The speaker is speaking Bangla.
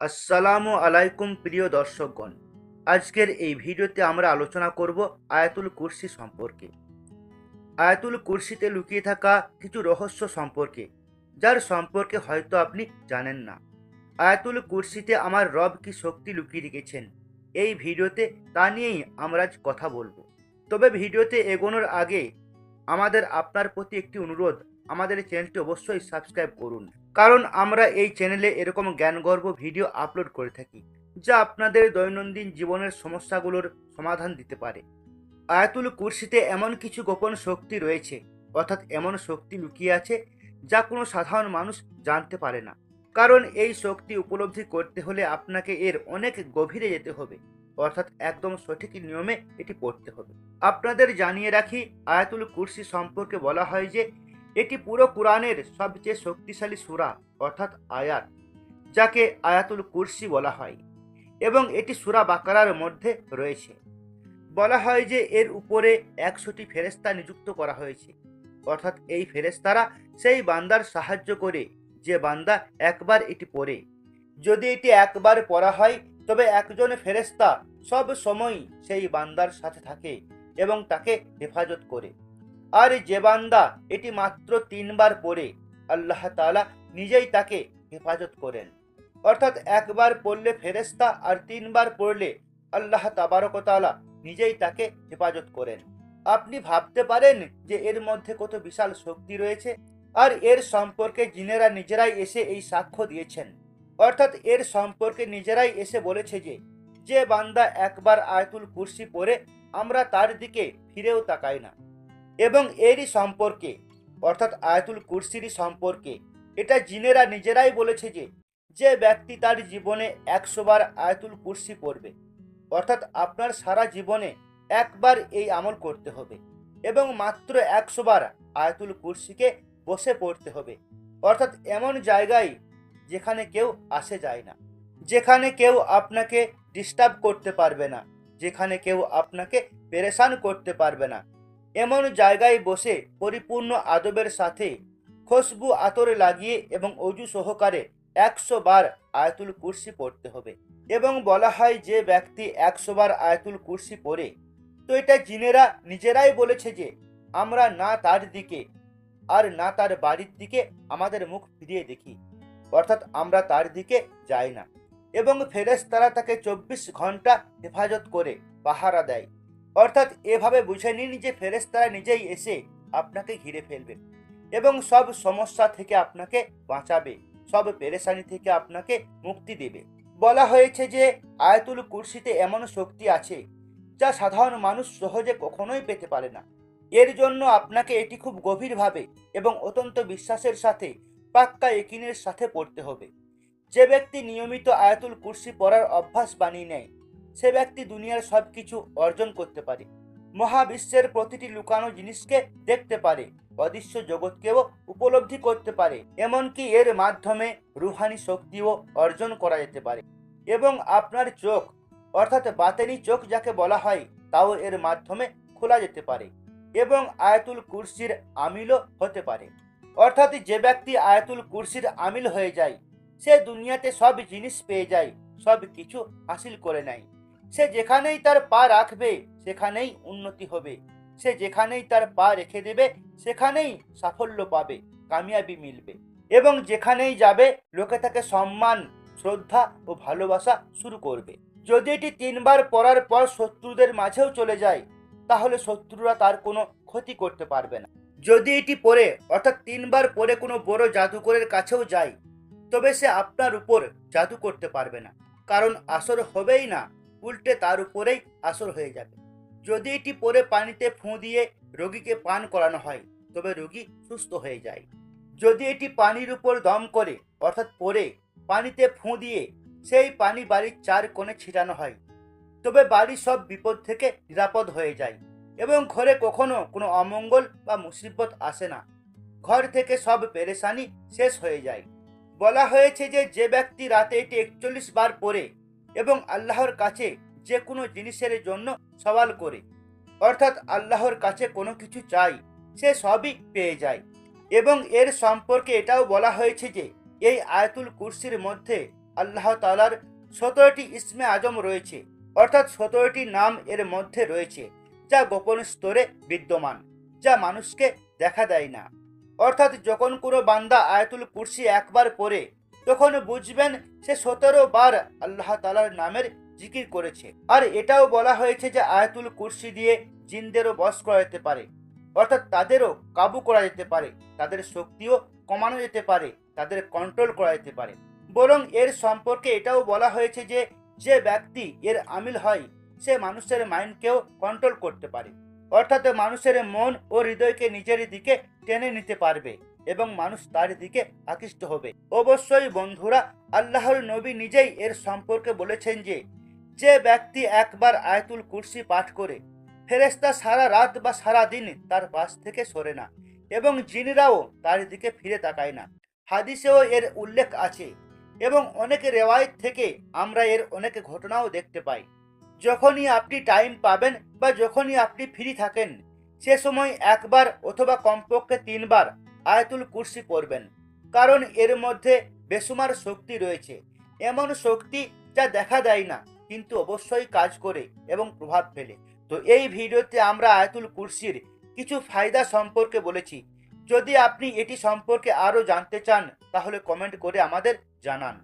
আসসালামু আলাইকুম, প্রিয় দর্শকগণ। আজকের এই ভিডিওতে আমরা আলোচনা করব আয়াতুল কুরসি সম্পর্কে। আয়াতুল কুরসিতে লুকিয়ে থাকা কিছু রহস্য সম্পর্কে, যার সম্পর্কে হয়তো আপনি জানেন না। আয়াতুল কুরসিতে আমার রব কি শক্তি লুকিয়ে রেখেছেন এই ভিডিওতে তা নিয়েই আমরা আজ কথা বলব। তবে ভিডিওতে এগোনোর আগে আমাদের আপনার প্রতি একটি অনুরোধ, আমাদের চ্যানেলটি অবশ্যই সাবস্ক্রাইব করুন। কারণ আমরা এই চ্যানেলে এরকম জ্ঞানগর্ভ ভিডিও আপলোড করে থাকি, যা আপনাদের দৈনন্দিন জীবনের সমস্যাগুলোর সমাধান দিতে পারে। আয়াতুল কুরসিতে এমন কিছু গোপন শক্তি রয়েছে, অর্থাৎ এমন শক্তি লুকিয়ে আছে, যা কোনো সাধারণ মানুষ জানতে পারে না। কারণ এই শক্তি উপলব্ধি করতে হলে আপনাকে এর অনেক গভীরে যেতে হবে। অর্থাৎ একদম সঠিক নিয়মে এটি পড়তে হবে। আপনাদের জানিয়ে রাখি, আয়াতুল কুরসি সম্পর্কে বলা হয় যে, এটি পুরো কোরআনের সবচেয়ে শক্তিশালী সুরা, অর্থাৎ আয়াত, যাকে আয়াতুল কুরসি বলা হয় এবং এটি সুরা বাকারার মধ্যে রয়েছে। বলা হয় যে, এর উপরে একশোটি ফেরেস্তা নিযুক্ত করা হয়েছে। অর্থাৎ এই ফেরেস্তারা সেই বান্দার সাহায্য করে যে বান্দা একবার এটি পড়ে। যদি এটি একবার পড়া হয়, তবে একজন ফেরেস্তা সব সময় সেই বান্দার সাথে থাকে এবং তাকে হেফাজত করে। আর যে বান্দা এটি মাত্র তিনবার পড়ে, আল্লাহ তাআলা নিজেই তাকে হেফাজত করেন। অর্থাৎ একবার পড়লে ফেরেস্তা আর তিনবার পড়লে আল্লাহ তাবারকতালা নিজেই তাকে হেফাজত করেন। আপনি ভাবতে পারেন যে এর মধ্যে কত বিশাল শক্তি রয়েছে আর এর সম্পর্কে জিনেরা নিজেরাই এসে এই সাক্ষ্য দিয়েছেন। অর্থাৎ এর সম্পর্কে নিজেরাই এসে বলেছে যে যে বান্দা একবার আয়তুল কুরসি পড়ে, আমরা তার দিকে ফিরেও তাকাই না। এবং এরই সম্পর্কে, অর্থাৎ আয়াতুল কুরসিরই সম্পর্কে, এটা জিনেরা নিজেরাই বলেছে যে যে ব্যক্তি তার জীবনে একশো বার আয়াতুল কুরসি পড়বে, অর্থাৎ আপনার সারা জীবনে একবার এই আমল করতে হবে এবং মাত্র একশো বার আয়াতুল কুরসিকে বসে পড়তে হবে। অর্থাৎ এমন জায়গায় যেখানে কেউ আসে যায় না। যেখানে কেউ আপনাকে ডিস্টার্ব করতে পারবে না, যেখানে কেউ আপনাকে পেরেশান করতে পারবে না। এমন জায়গায় বসে পরিপূর্ণ আদবের সাথে খুশবু আতর লাগিয়ে এবং অজু সহকারে একশো বার আয়াতুল কুরসি পড়তে হবে। এবং বলা হয় যে ব্যক্তি একশো বার আয়াতুল কুরসি পড়ে, তো এটা জিনেরা নিজেরাই বলেছে যে, আমরা না তার দিকে আর না তার বাড়ির দিকে আমাদের মুখ ফিরিয়ে দেখি। অর্থাৎ আমরা তার দিকে যাই না। এবং ফেরেশতারা তাকে চব্বিশ ঘণ্টা হেফাজত করে পাহারা দেয়। অর্থাৎ এভাবে বুঝে নিন যে ফেরেশতারা নিজেই এসে আপনাকে ঘিরে ফেলবে এবং সব সমস্যা থেকে আপনাকে বাঁচাবে, সব পেরেশানি থেকে আপনাকে মুক্তি দেবে। বলা হয়েছে যে আয়াতুল কুরসিতে এমন শক্তি আছে যা সাধারণ মানুষ সহজে কখনোই পেতে পারে না। এর জন্য আপনাকে এটি খুব গভীরভাবে এবং অত্যন্ত বিশ্বাসের সাথে পাক্কা একিনের সাথে পড়তে হবে। যে ব্যক্তি নিয়মিত আয়াতুল কুরসি পড়ার অভ্যাস বানিয়ে নেয়, সে ব্যক্তি দুনিয়ার সব কিছু অর্জন করতে পারে। মহাবিশ্বের প্রতিটি লুকানো জিনিসকে দেখতে পারে, অদৃশ্য জগৎকেও উপলব্ধি করতে পারে, এমনকি এর মাধ্যমে রুহানি শক্তিও অর্জন করা যেতে পারে। এবং আপনার চোখ, অর্থাৎ বাতেনি চোখ যাকে বলা হয়, তাও এর মাধ্যমে খোলা যেতে পারে এবং আয়াতুল কুরসির আমিলও হতে পারে। অর্থাৎ যে ব্যক্তি আয়াতুল কুরসির আমিল হয়ে যায় সে দুনিয়াতে সব জিনিস পেয়ে যায়, সব কিছু হাসিল করে নেয়। সে যেখানেই তার পা রাখবে, সেখানেই উন্নতি হবে। সে যেখানেই তার পা রেখে দেবে, সেখানেই সাফল্য পাবে, কামিয়াবি মিলবে। এবং যেখানেই যাবে, লোকে তাকে সম্মান, শ্রদ্ধা ও ভালোবাসা শুরু করবে। যদি এটি তিনবার পড়ার পর শত্রুদের মাঝেও চলে যায়, তাহলে শত্রুরা তার কোনো ক্ষতি করতে পারবে না। যদি এটি পড়ে, অর্থাৎ তিনবার পরে কোনো বড় জাদুকরের কাছেও যায় তবে সে আপনার উপর জাদু করতে পারবে না। কারণ আসর হবেই না, উল্টে তার উপরেই আসর হয়ে যাবে। যদি এটি পরে পানিতে ফুঁ দিয়ে রোগীকে পান করানো হয়, তবে রোগী সুস্থ হয়ে যায়। যদি এটি পানির উপর দম করে, অর্থাৎ পরে পানিতে ফুঁ দিয়ে সেই পানি বাড়ির চার কোণে ছিটানো হয়, তবে বাড়ির সব বিপদ থেকে নিরাপদ হয়ে যায় এবং ঘরে কখনো কোনো অমঙ্গল বা মুসিবত আসে না। ঘর থেকে সব পেরেশানি শেষ হয়ে যায়। বলা হয়েছে যে যে ব্যক্তি রাতে এটি একচল্লিশ বার পড়ে এবং আল্লাহর কাছে যে কোনো জিনিসের জন্য সওয়াল করে, অর্থাৎ আল্লাহর কাছে কোনো কিছু চাই সে সবই পেয়ে যায়। এবং এর সম্পর্কে এটাও বলা হয়েছে যে, এই আয়াতুল কুরসির মধ্যে আল্লাহ তালার সতেরোটি ইসমে আজম রয়েছে, অর্থাৎ সতেরোটি নাম এর মধ্যে রয়েছে, যা গোপন স্তরে বিদ্যমান, যা মানুষকে দেখা দেয় না। অর্থাৎ যখন কোনো বান্দা আয়াতুল কুরসি একবার পড়ে, তখন বুঝবেন সে সতেরো বার আল্লাহ তালার নামের জিকির করেছে। আর এটাও বলা হয়েছে যে আয়াতুল কুরসি দিয়ে জিনদেরও বশ করা যেতে পারে। অর্থাৎ তাদেরও কাবু করা যেতে পারে, তাদের শক্তিও কমানো যেতে পারে, তাদের কন্ট্রোল করা যেতে পারে। বরং এর সম্পর্কে এটাও বলা হয়েছে যে যে ব্যক্তি এর আমিল হয়, সে মানুষের মাইন্ডকেও কন্ট্রোল করতে পারে। অর্থাৎ মানুষের মন ও হৃদয়কে নিজের দিকে টেনে নিতে পারবে এবং মানুষ তার দিকে আকৃষ্ট হবে। অবশ্যই বন্ধুরা, আল্লাহর নবী নিজেই এর সম্পর্কে বলেছেন যে যে ব্যক্তি একবার আয়তুল কুরসি পাঠ করে ফেরেস্তা সারা রাত বা সারা দিন তার পাশ থেকে সরে না এবং জিনরাও তার দিকে ফিরে তাকায় না। হাদিসেও এর উল্লেখ আছে এবং অনেক রেওয়ায়ত থেকে আমরা এর অনেক ঘটনাও দেখতে পাই। যখনই আপনি টাইম পাবেন বা যখনই আপনি ফ্রি থাকেন, সে সময় একবার অথবা কমপক্ষে তিনবার আয়াতুল কুরসি পড়বেন। কারণ এর মধ্যে বেসুমার শক্তি রয়েছে। এমন শক্তি যা দেখা দেয় না, কিন্তু অবশ্যই কাজ করে এবং প্রভাব ফেলে। তো এই ভিডিওতে আমরা আয়াতুল কুরসির কিছু ফায়দা সম্পর্কে বলেছি। যদি আপনি এটি সম্পর্কে আরও জানতে চান, তাহলে কমেন্ট করে আমাদের জানান।